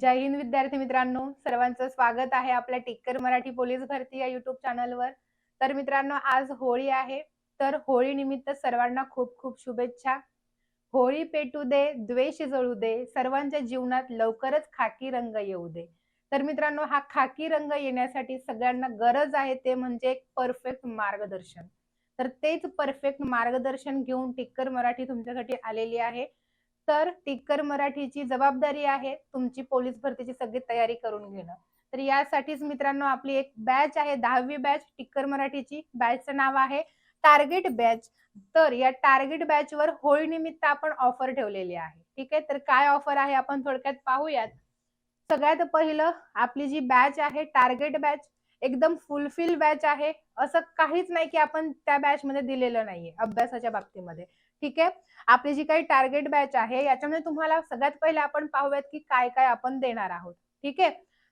जय हिंद विद्यार्थी मित्रांनो. सर्वांचं स्वागत आहे आपल्या टिक्कर मराठी पोलीस भरती या युट्यूब चॅनलवर तर मित्रांनो आज होळी आहे. तर होळी निमित्त सर्वांना खूप खूप शुभेच्छा. होळी पेटू दे द्वेष जळू दे सर्वांच्या जीवनात लवकरच खाकी रंग येऊ दे. तर मित्रांनो हा खाकी रंग येण्यासाठी सगळ्यांना गरज आहे ते म्हणजे एक परफेक्ट मार्गदर्शन. तर तेच परफेक्ट मार्गदर्शन घेऊन टिक्कर मराठी तुमच्यासाठी आलेली आहे. तर टिक्कर मराठीची जबाबदारी आहे तुमची पोलीस भरतीची सगळी तयारी करून घेणं. तर यासाठीच मित्रांनो आपली एक बॅच आहे दहावी बॅच टिक्कर मराठीची बॅचचं नाव आहे टार्गेट बॅच तर या टार्गेट बॅच वर होळी निमित्त आपण ऑफर ठेवलेली आहे. ठीक आहे? तर काय ऑफर आहे आपण थोडक्यात पाहूयात. सगळ्यात पहिलं आपली जी बॅच आहे टार्गेट बॅच एकदम फुलफिल बॅच आहे. असं काहीच नाही की आपण त्या बॅच मध्ये दिलेलं नाहीये अभ्यासाच्या बाबतीमध्ये. ठीक आहे? आपली जी काही टार्गेट बॅच आहे याच्यामध्ये तुम्हाला सगळ्यात पहिले आपण पाहूयात की काय काय आपण देणार आहोत. ठीक आहे?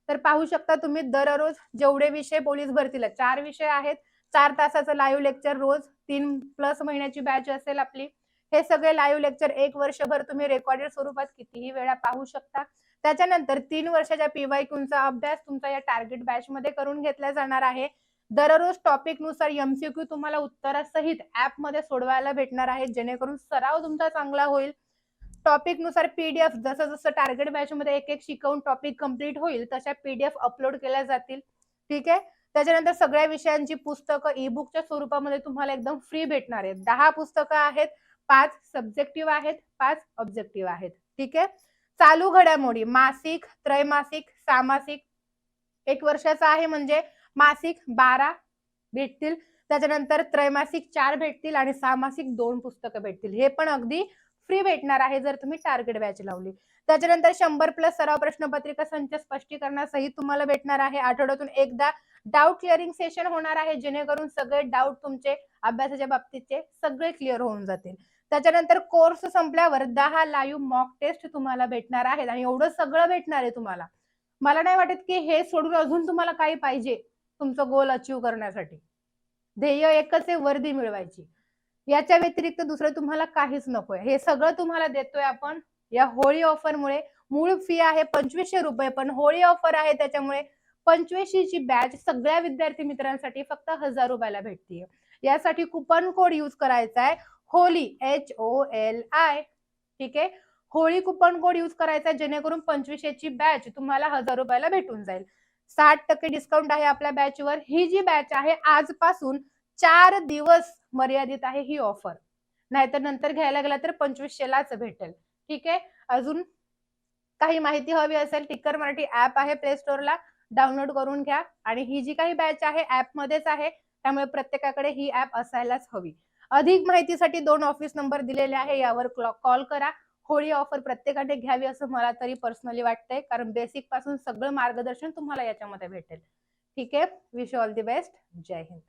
तर पाहू शकता तुम्ही दररोज जेवढे विषय पोलीस भरतीला चार विषय आहेत. चार तासाचं लाईव्ह लेक्चर रोज तीन प्लस महिन्याची बॅच असेल आपली. हे सगळे लाईव्ह लेक्चर एक वर्षभर तुम्ही रेकॉर्डेड स्वरूपात कितीही वेळा पाहू शकता. त्याच्यानंतर तीन वर्षाच्या पीवाय क्यूचा अभ्यास तुमचा या टार्गेट बॅच मध्ये करून घेतला जाणार आहे. दररोज टॉपिकनुसार एमसीक्यू तुम्हाला उत्तरासहित ऍपमध्ये सोडवायला भेटणार आहे. जेणेकरून सराव तुमचा चांगला होईल. टॉपिकनुसार पीडीएफ जसं जसं टार्गेट बॅच मध्ये एक एक शिकवून टॉपिक कंप्लीट होईल तशा पीडीएफ अपलोड केल्या जातील. ठीक आहे? त्याच्यानंतर सगळ्या विषयांची पुस्तकं ई बुकच्या स्वरूपामध्ये तुम्हाला एकदम फ्री भेटणार आहेत. दहा पुस्तकं आहेत पाच सब्जेक्टिव्ह आहेत पाच ऑब्जेक्टिव्ह आहेत. ठीक आहे? चालू घडामोडी मासिक त्रैमासिक सामासिक. एक वर्षाचा आहे म्हणजे मासिक बारा भेटतील. त्याच्यानंतर त्रैमासिक चार भेटतील आणि सामासिक दोन पुस्तकं भेटतील. हे पण अगदी फ्री भेटणार आहे जर तुम्ही टार्गेट बॅच लावली. त्याच्यानंतर शंभर प्लस सराव प्रश्नपत्रिका संच स्पष्टीकरणासहित तुम्हाला भेटणार आहे. आठवड्यातून एकदा डाऊट क्लिअरिंग सेशन होणार आहे. जेणेकरून सगळे डाऊट तुमचे अभ्यासाच्या बाबतीतचे सगळे क्लिअर होऊन जातील. त्याच्यानंतर कोर्स संपल्यावर दहा लाईव्ह मॉक टेस्ट तुम्हाला भेटणार आहेत. आणि एवढं सगळं भेटणार आहे तुम्हाला. मला नाही वाटत की हे सोडून अजून तुम्हाला काही पाहिजे. तुमचं गोल अचीव करण्यासाठी. ध्येय एकच आहे वर्दी मिळवायची. याच्या व्यतिरिक्त दुसरं तुम्हाला काहीच नकोय. हे सगळं तुम्हाला देतोय आपण या होळी ऑफरमुळे मूळ. फी आहे पंचवीसशे रुपये पण होळी ऑफर आहे त्याच्यामुळे पंचवीसशेची बॅच सगळ्या विद्यार्थी मित्रांसाठी फक्त हजार रुपयाला भेटते यासाठी कुपन कोड युज करायचा आहे. Holi H O L I ठीक आहे? होळी कुपन कोड युज करायचा आहे जेणेकरून पंचवीसशेची बॅच तुम्हाला हजार रुपयाला भेटून जाईल. साठ टक्के डिस्काउंट आहे आपल्या बॅचवर ही जी बॅच आहे आजपासून चार दिवस मर्यादित आहे ही ऑफर नाहीतर नंतर घ्यायला गेला तर पंचवीसशेलाच भेटेल. ठीक आहे? अजून काही माहिती हवी असेल टिक्कर मराठी ऍप आहे प्ले स्टोअरला डाउनलोड करून घ्या. आणि ही जी काही बॅच आहे ऍप मध्येच आहे त्यामुळे प्रत्येकाकडे ही ऍप असायलाच हवी. अधिक माहितीसाठी दोन ऑफिस नंबर दिलेले आहे यावर कॉल करा. होळी ऑफर प्रत्येकाने घ्यावी असं मला तरी पर्सनली वाटतंय. कारण बेसिकपासून सगळं मार्गदर्शन तुम्हाला याच्यामध्ये भेटेल. ठीक आहे? Wish all the best Jai Hind.